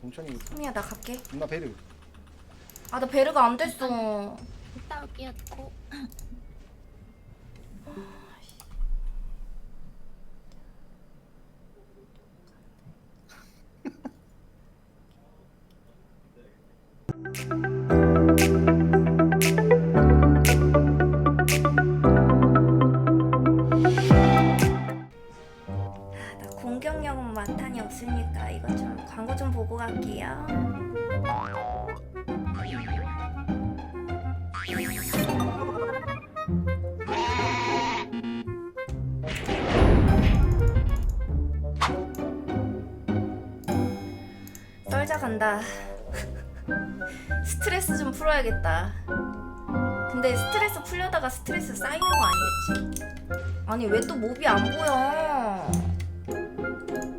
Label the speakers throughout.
Speaker 1: 동천이
Speaker 2: 소미야 나 갈게
Speaker 1: 누나 베르
Speaker 2: 아나 베르가 안 됐어
Speaker 3: 이따 올게요. 고.
Speaker 2: 간다 스트레스 좀 풀어야겠다 근데 스트레스 풀려다가 스트레스 쌓이는 거 아니겠지? 아니 왜 또 몹이 안 보여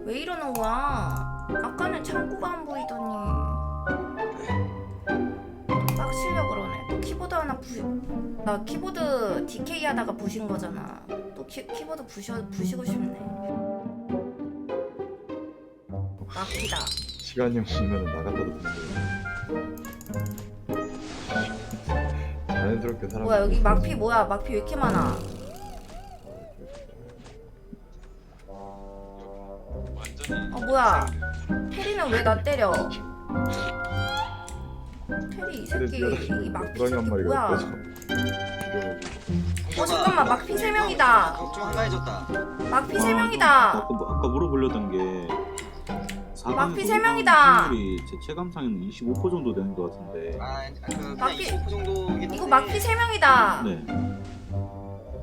Speaker 2: 왜 이러는 거야? 아까는 창구가 안 보이더니 빡치려 그러네. 또 키보드 하나 부... 나 키보드 DK 하다가 부신 거잖아. 또 키, 키보드 부셔, 부시고 싶네. 막히다.
Speaker 4: 시간이 없으면 나갔다도 거예요. 자연스럽게 사람.
Speaker 2: 뭐야 여기 막피 뭐야? 막피 왜 이렇게 많아?
Speaker 5: 완전히
Speaker 2: 어 뭐야? 테리는 왜 나 때려? 테리 이 새끼 이 막피 새끼
Speaker 4: 한 마리가
Speaker 2: 뭐야?
Speaker 4: 어
Speaker 2: 잠깐만 막피 세 명이다.
Speaker 6: 좀 한가해졌다.
Speaker 2: 막피 세 명이다.
Speaker 7: 아까, 뭐- 아까 물어보려던 게
Speaker 2: 막피 세 명이다.
Speaker 7: 확률이 제 체감상에는 25% 정도 되는 것 같은데
Speaker 6: 아, 그 그냥
Speaker 2: 막피-
Speaker 6: 25% 정도긴 한데.
Speaker 2: 이거 막피 세 명이다.
Speaker 7: 네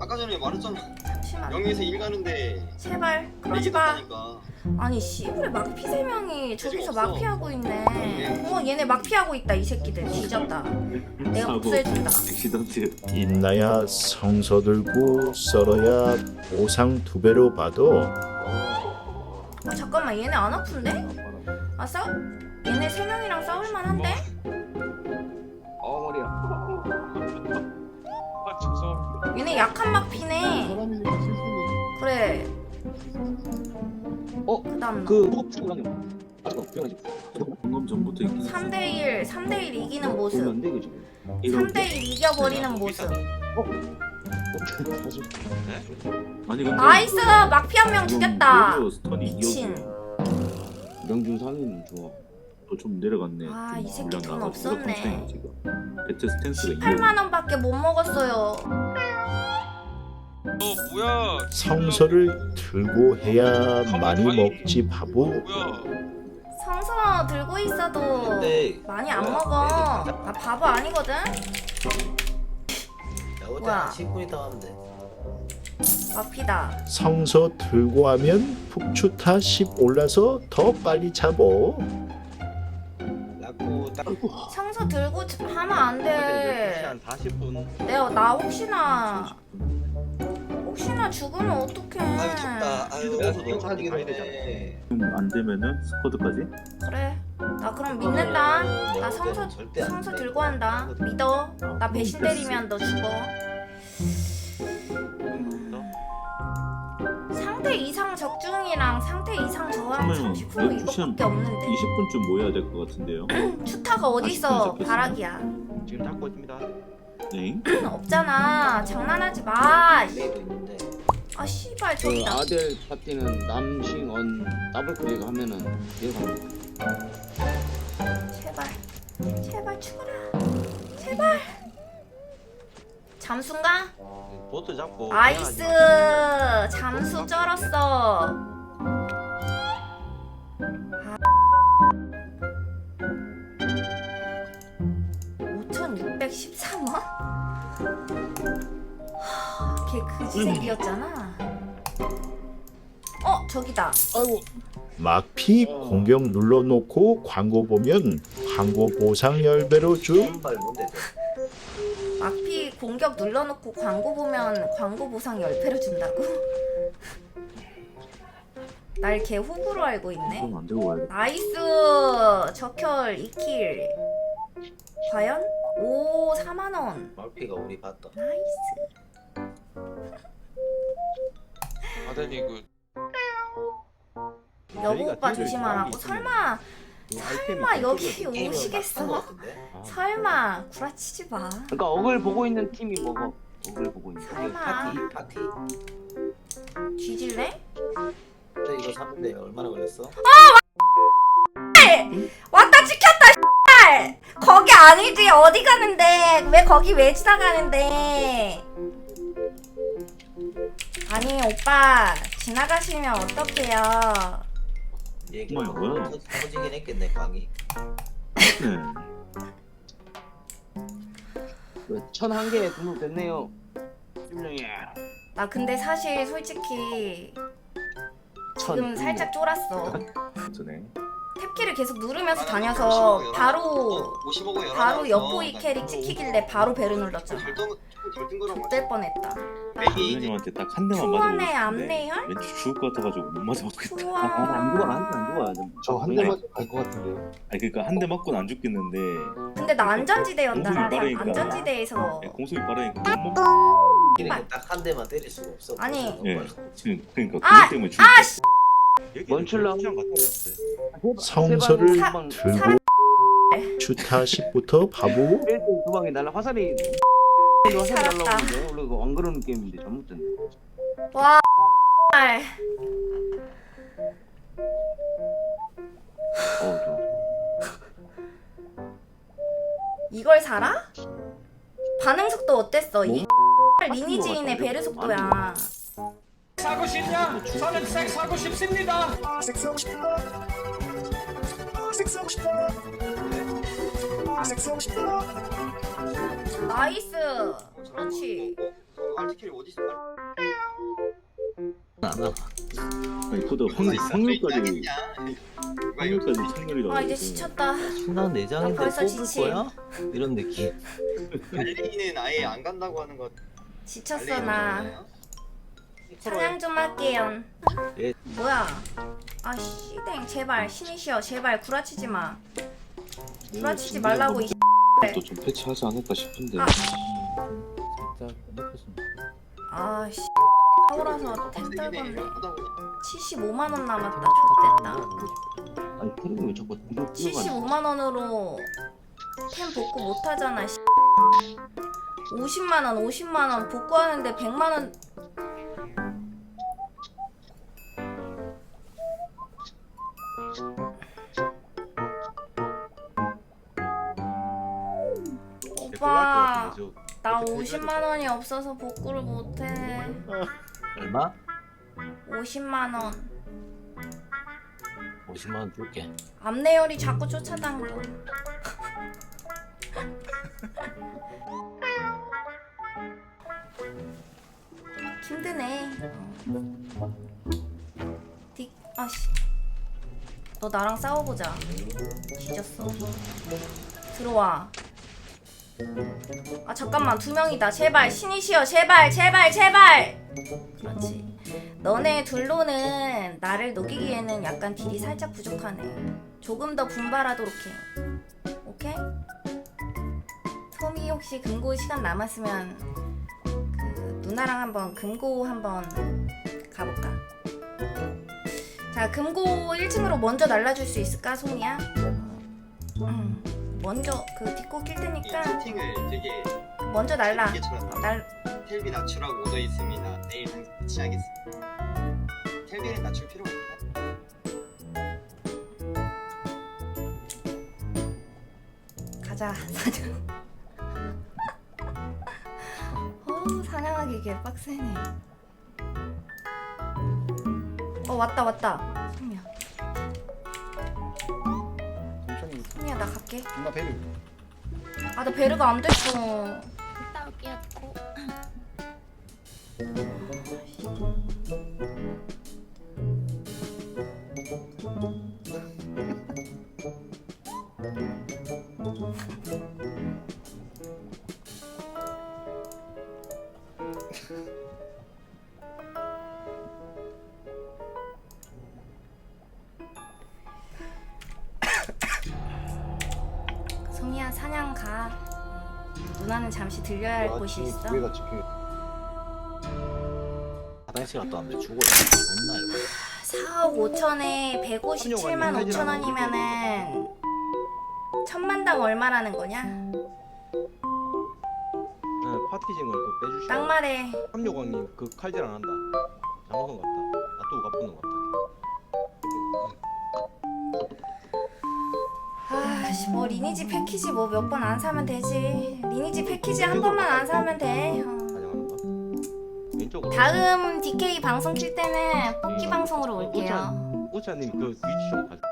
Speaker 6: 아까 전에 말했잖아.
Speaker 2: 잠시만.
Speaker 6: 0에서 1 가는데
Speaker 2: 제발 그러지 마. 아니 씨부레 막피 세 명이 저기서
Speaker 6: 없어.
Speaker 2: 막피하고 있네. 어 얘네 막피하고 있다 이 새끼들 뒤졌다. 내가
Speaker 7: 사고
Speaker 2: 복수해준다.
Speaker 7: 액시던트
Speaker 8: 있나야 성서 들고 썰어야 보상 두 배로 봐도
Speaker 2: 아 잠깐만 얘네 안 아픈데? 아 싸? 얘네 세 명이랑 싸울 만한데?
Speaker 1: 어 머리야
Speaker 5: 아 죄송합니다.
Speaker 2: 얘네 약한 막피네.
Speaker 1: 실수는
Speaker 2: 그래.
Speaker 1: 어?
Speaker 2: 그다음 너.
Speaker 1: 그 호흡
Speaker 7: 방금 전부터 있긴
Speaker 2: 3대1 3대1 이기는 모습.
Speaker 1: 안돼 그 지금
Speaker 2: 3대1 이겨버리는 모습.
Speaker 1: 사실
Speaker 7: 아니 근데
Speaker 2: 나이스 막피 한 명 죽였다.
Speaker 7: 스턴이
Speaker 2: 미친.
Speaker 1: 명중 상인 좋아
Speaker 7: 좀 내려갔네
Speaker 2: 아,
Speaker 7: 좀
Speaker 2: 이 새끼 돈
Speaker 7: 나가고
Speaker 2: 없었네.
Speaker 7: 무조건 차이네, 지금 배트 스탠스가
Speaker 2: 8만 원밖에 못 먹었어요.
Speaker 5: 너 뭐야?
Speaker 8: 성서를 들고 해야 많이 먹지 바보
Speaker 5: 뭐야?
Speaker 2: 성서 들고 있어도
Speaker 6: 네.
Speaker 2: 많이 안 먹어. 나 바보 아니거든. 뭐야?
Speaker 6: 10분 있다 하면 돼.
Speaker 2: 막피다.
Speaker 8: 성서 들고 하면 북추타 10 올라서 더 빨리 잡어
Speaker 6: 딱
Speaker 2: 성서 들고 하면 안 돼.
Speaker 6: 40분.
Speaker 2: 내가 나 혹시나 혹시나 죽으면 어떡해.
Speaker 6: 아유 덥다. 아유
Speaker 1: 내가 사기로
Speaker 6: 가야
Speaker 1: 해.
Speaker 6: 되잖아.
Speaker 7: 좀안 되면은 스쿼드까지
Speaker 2: 그래. 나 그럼 믿는다. 나 성서 성서 들고 한다. 믿어. 나 배신 때리면 너 죽어. 음. 상태 이상 적중이랑 상태 이상 저항
Speaker 7: 그러면
Speaker 2: 30%
Speaker 7: 12시간
Speaker 2: 이것밖에 없는데
Speaker 7: 20분쯤 모여야 될 것 같은데요
Speaker 2: 추타가 어디 있어
Speaker 7: 40분
Speaker 2: 바락이야
Speaker 6: 지금 닦고 있습니다.
Speaker 7: 네
Speaker 2: 없잖아 장난하지 마
Speaker 6: 있는데.
Speaker 2: 아 씨발
Speaker 9: 그
Speaker 2: 저기다
Speaker 9: 아델 파티는 남싱언 더블 클릭 하면은 얘가
Speaker 2: 제발 제발 죽어라 제발 잠수인가?
Speaker 6: 보트 잡고.
Speaker 2: 나이스 잠수 쩔었어 아. 5,613원? 걔 그지 새끼였잖아 어 저기다.
Speaker 1: 아이고.
Speaker 8: 막피 공격 눌러놓고 광고 보면 광고 보상 10배로 줌
Speaker 6: 신발 뭔데?
Speaker 2: 막피 공격 눌러놓고 광고 보면 광고 보상 10배로 준다고? 날 걔 호구로 알고 있네.
Speaker 7: 안 들고
Speaker 2: 나이스! 적혈 2킬. 과연? 오 4만원.
Speaker 6: 말피가 우리 봤다.
Speaker 2: 나이스
Speaker 5: 아드니 그
Speaker 2: 여보 오빠 조심하라고 설마 설마 여기 오시겠어? 설마 구라치지 마.
Speaker 9: 그러니까 억을 보고 있는 팀이 먹어. 억을 보고 있는. 팀.
Speaker 2: 설마
Speaker 6: 파티 파티
Speaker 2: 뒤질래?
Speaker 6: 저 이거 샀는데 얼마나 걸렸어?
Speaker 2: 왔다 찍혔다 씨발 거기 아니지 어디 가는데 왜 거기 왜 지나가는데 아니 오빠 지나가시면 어떡해요
Speaker 6: 얘기
Speaker 7: 뭐야, 뭐야?
Speaker 6: 터지긴 했겠네 광이
Speaker 7: 네.
Speaker 9: 천한 개에 등록됐네요.
Speaker 2: 나 근데 사실 솔직히
Speaker 9: 천.
Speaker 2: 지금 살짝 쫄았어
Speaker 7: 전에
Speaker 2: 탭키를 계속 누르면서 다녀서 바로
Speaker 3: 55고 열어
Speaker 2: 바로 엿보이 캐릭 찍히길래 바로 베르 눌렀잖아 될 뻔했다
Speaker 7: 선생님한테 딱 한 대만 맞아보고
Speaker 2: 초원의
Speaker 7: 싶은데
Speaker 2: 암내열?
Speaker 7: 왠지 죽을 것 같아가지고 못 맞아보겠다
Speaker 2: 좋아
Speaker 1: 안 죽어 안 죽어 안 죽어.
Speaker 4: 저한 대만 갈것 같은데요.
Speaker 7: 아니 그니까 한 대 맞고 는 안 죽겠는데
Speaker 2: 근데 나 안전지대였다는데
Speaker 7: 공부를 빠르니까.
Speaker 2: 안전지대에서
Speaker 7: 예, 공속이 빠르니까 못 먹...
Speaker 6: 이렇게 딱한 대만 때릴 수가 없어
Speaker 2: 아니.
Speaker 7: 예 지금 그러니까
Speaker 2: 아,
Speaker 7: 그것 때문에 죽을
Speaker 2: 아,
Speaker 7: 것
Speaker 2: 씨.
Speaker 9: 먼출라.
Speaker 8: 성서를
Speaker 9: 세 방-
Speaker 8: 들고 주타 10부터 바보
Speaker 9: 일등 두 방에 날라 화살이 화살이
Speaker 2: 살았다.
Speaker 9: 날라오는데 원래 안 그러는 게임인데 잘못 됐네.
Speaker 2: 와 알.
Speaker 9: 어 좋아.
Speaker 2: 이걸 살아? 반응 속도 어땠어? 이
Speaker 9: 뭐?
Speaker 2: 리니지인의 베르 속도야.
Speaker 3: 싶냐? 저는 섹 사고 싶습니다.
Speaker 2: 나이스. 그렇지.
Speaker 3: 어디 있어?
Speaker 7: 아니 그도 확률, 확률까지 확률까지 참멸이라고
Speaker 2: 아 이제 지쳤다.
Speaker 6: 순한
Speaker 2: 나
Speaker 6: 내장인데
Speaker 2: 벌써
Speaker 6: 뽑을
Speaker 2: 지침.
Speaker 6: 거야? 이런 느낌
Speaker 3: 알리는 아예 안 간다고 하는 거.
Speaker 2: 지쳤어 나. 사냥 좀 할게요.
Speaker 6: 예.
Speaker 2: 뭐야? 아 씨댕 제발 신이시여 제발 구라치지 마. 구라치지 말라고 이
Speaker 1: 또좀 패치하지 않을까 싶은데.
Speaker 2: 아. 아씨 서울와서 템 떨궜네 75만 원 남았다 좋됐다
Speaker 1: 아니 캐릭이 왜 자꾸 뛰어가냐.
Speaker 2: 75만 원으로 템 복구 못 하잖아 50만 원 50만 원 복구하는데 100만 원 오빠 나 50만 원이 없어서 복구를 못 해.
Speaker 6: 얼마?
Speaker 2: 50만 원.
Speaker 6: 50만 원 줄게
Speaker 2: 암내열이 자꾸 쫓아다녀. 힘드네. 어. 딕, 아씨. 너 나랑 싸워보자. 뒤졌어. 들어와. 아 잠깐만 두 명이다. 제발 신이시여 제발 제발 제발. 그렇지. 너네 둘로는 나를 녹이기에는 약간 딜이 살짝 부족하네. 조금 더 분발하도록 해. 오케이? 소미 혹시 금고 시간 남았으면 그 누나랑 한번 금고 한번 가볼까? 자 금고 1층으로 먼저 날라줄 수 있을까 소미야? 음, 먼저 그 뒷고
Speaker 3: 낄이
Speaker 2: 테니까
Speaker 3: 채팅을 되게
Speaker 2: 먼저 날라.
Speaker 3: 이게처럼
Speaker 2: 어, 날
Speaker 3: 텔비 낮추라고 오더 있습니다. 내일 당장 배치하겠습니다. 텔비는 낮출 필요가 없나?
Speaker 2: 가자 사냥. 어 사냥하기 개 빡세네. 어 왔다 왔다. 소미야. 나 갈게.
Speaker 4: 존나 배를.
Speaker 2: 아나 베르가 안 됐어.
Speaker 10: 갔다 올게요.
Speaker 2: 소 누나는 잠시 들려야 할 곳이 있어.
Speaker 4: 두 개가 찍혀.
Speaker 6: 화장실 갔다 왔는데 죽어요 존나 열받아
Speaker 2: 4억 5천에 157만 5천 원이면은 천만당 얼마라는 거냐?
Speaker 11: 네, 파티징을 그 빼주시고
Speaker 2: 딱 말해.
Speaker 11: 삼요광님 그 칼질 안 한다 잘못한 것 같다 놔두고 갚는 것 같다
Speaker 2: 아씨 뭐 리니지 패키지 뭐 몇 번 안 사면 되지. 리니지 패키지 한 번만 안 사면 돼. 어.
Speaker 11: 가져가는 거 왼쪽으로
Speaker 2: 다음 DK 방송 킬 때는 뽑기 방송으로 올게요.
Speaker 11: 오차님 그 위치 좀 가져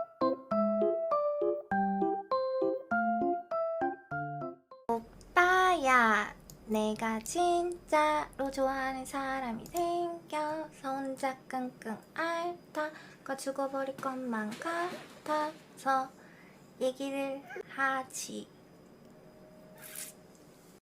Speaker 2: 오빠야 내가 진짜로 좋아하는 사람이 생겨서 혼자 끙끙 앓다가 죽어버릴 것만 같아서 얘기를 하지